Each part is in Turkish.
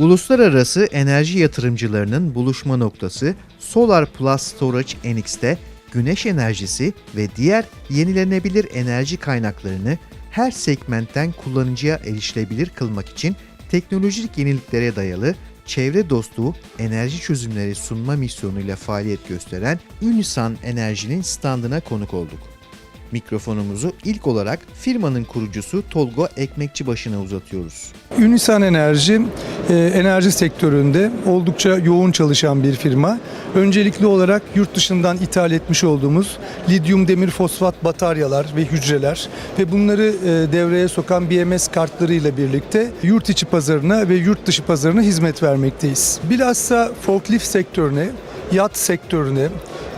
Uluslararası enerji yatırımcılarının buluşma noktası Solar Plus Storage NX'te güneş enerjisi ve diğer yenilenebilir enerji kaynaklarını her segmentten kullanıcıya erişilebilir kılmak için teknolojik yeniliklere dayalı çevre dostu enerji çözümleri sunma misyonuyla faaliyet gösteren Unisan Enerji'nin standına konuk olduk. Mikrofonumuzu ilk olarak firmanın kurucusu Tolga Ekmekçibaşı'na uzatıyoruz. Unisan Enerji e, enerji sektöründe oldukça yoğun çalışan bir firma. Öncelikli olarak yurt dışından ithal etmiş olduğumuz lityum demir fosfat bataryalar ve hücreler ve bunları e, devreye sokan BMS kartlarıyla birlikte yurt içi pazarına ve yurt dışı pazarına hizmet vermekteyiz. Bilhassa forklift sektörüne, yat sektörüne,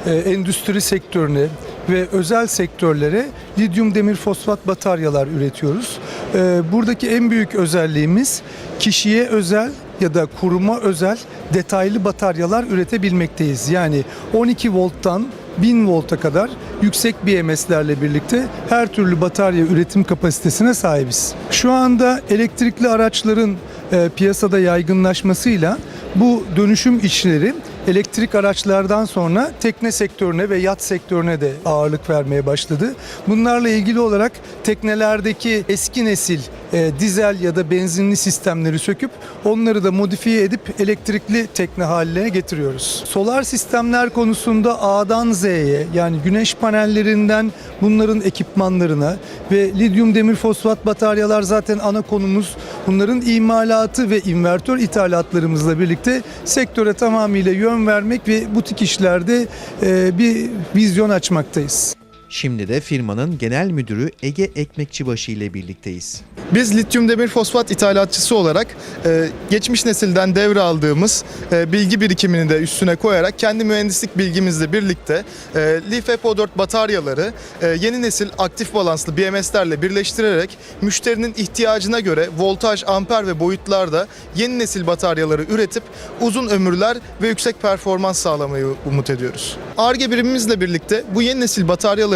e, endüstri sektörüne ve özel sektörlere lityum demir fosfat bataryalar üretiyoruz. E, buradaki en büyük özelliğimiz kişiye özel ya da kuruma özel detaylı bataryalar üretebilmekteyiz. Yani 12 volttan 1000 volta kadar yüksek BMS'lerle birlikte her türlü batarya üretim kapasitesine sahibiz. Şu anda elektrikli araçların e, piyasada yaygınlaşmasıyla bu dönüşüm işleri elektrik araçlardan sonra tekne sektörüne ve yat sektörüne de ağırlık vermeye başladı. Bunlarla ilgili olarak teknelerdeki eski nesil e, dizel ya da benzinli sistemleri söküp onları da modifiye edip elektrikli tekne haline getiriyoruz. Solar sistemler konusunda A'dan Z'ye yani güneş panellerinden bunların ekipmanlarına ve lityum demir fosfat bataryalar zaten ana konumuz. Bunların imalatı ve invertör ithalatlarımızla birlikte sektöre tamamıyla yön vermek ve butik işlerde e, bir vizyon açmaktayız. Şimdi de firmanın genel müdürü Ege Ekmekçibaşı ile birlikteyiz. Biz lityum demir fosfat ithalatçısı olarak e, geçmiş nesilden devraldığımız e, bilgi birikimini de üstüne koyarak kendi mühendislik bilgimizle birlikte e, Li-FePO4 bataryaları e, yeni nesil aktif balanslı BMS'lerle birleştirerek müşterinin ihtiyacına göre voltaj, amper ve boyutlarda yeni nesil bataryaları üretip uzun ömürler ve yüksek performans sağlamayı umut ediyoruz. ARGE birimimizle birlikte bu yeni nesil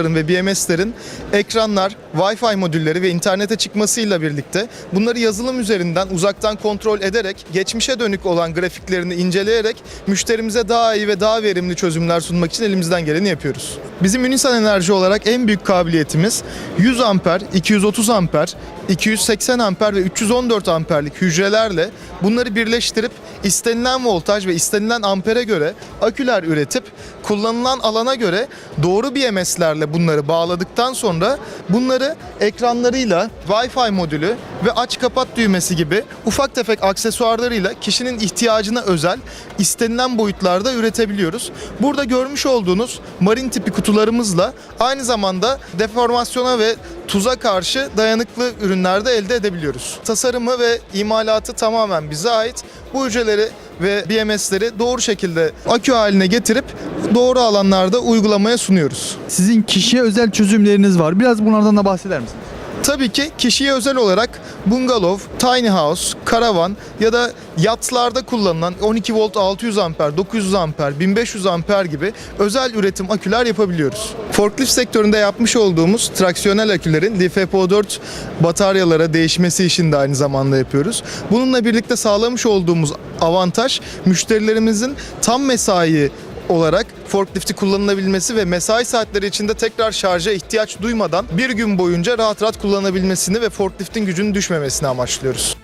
bataryaların ve BMS'lerin ekranlar, Wi-Fi modülleri ve internete çıkmasıyla birlikte bunları yazılım üzerinden uzaktan kontrol ederek geçmişe dönük olan grafiklerini inceleyerek müşterimize daha iyi ve daha verimli çözümler sunmak için elimizden geleni yapıyoruz. Bizim Unisan Enerji olarak en büyük kabiliyetimiz 100 amper, 230 amper, 280 amper ve 314 amperlik hücrelerle bunları birleştirip istenilen voltaj ve istenilen ampere göre aküler üretip kullanılan alana göre doğru BMS'lerle bunları bağladıktan sonra bunları ekranlarıyla Wi-Fi modülü ve aç kapat düğmesi gibi ufak tefek aksesuarlarıyla kişinin ihtiyacına özel istenilen boyutlarda üretebiliyoruz. Burada görmüş olduğunuz marin tipi kutularımızla aynı zamanda deformasyona ve tuza karşı dayanıklı ürünler de elde edebiliyoruz. Tasarımı ve imalatı tamamen bize ait. Bu hücreleri ve BMS'leri doğru şekilde akü haline getirip doğru alanlarda uygulamaya sunuyoruz. Sizin kişiye özel çözümleriniz var. Biraz bunlardan da bahseder misiniz? Tabii ki kişiye özel olarak bungalov, tiny house, karavan ya da yatlarda kullanılan 12 volt 600 amper, 900 amper, 1500 amper gibi özel üretim aküler yapabiliyoruz. Forklift sektöründe yapmış olduğumuz traksiyonel akülerin LiFePO4 bataryalara değişmesi işini de aynı zamanda yapıyoruz. Bununla birlikte sağlamış olduğumuz avantaj müşterilerimizin tam mesai olarak forklifti kullanılabilmesi ve mesai saatleri içinde tekrar şarja ihtiyaç duymadan bir gün boyunca rahat rahat kullanabilmesini ve forkliftin gücünün düşmemesini amaçlıyoruz.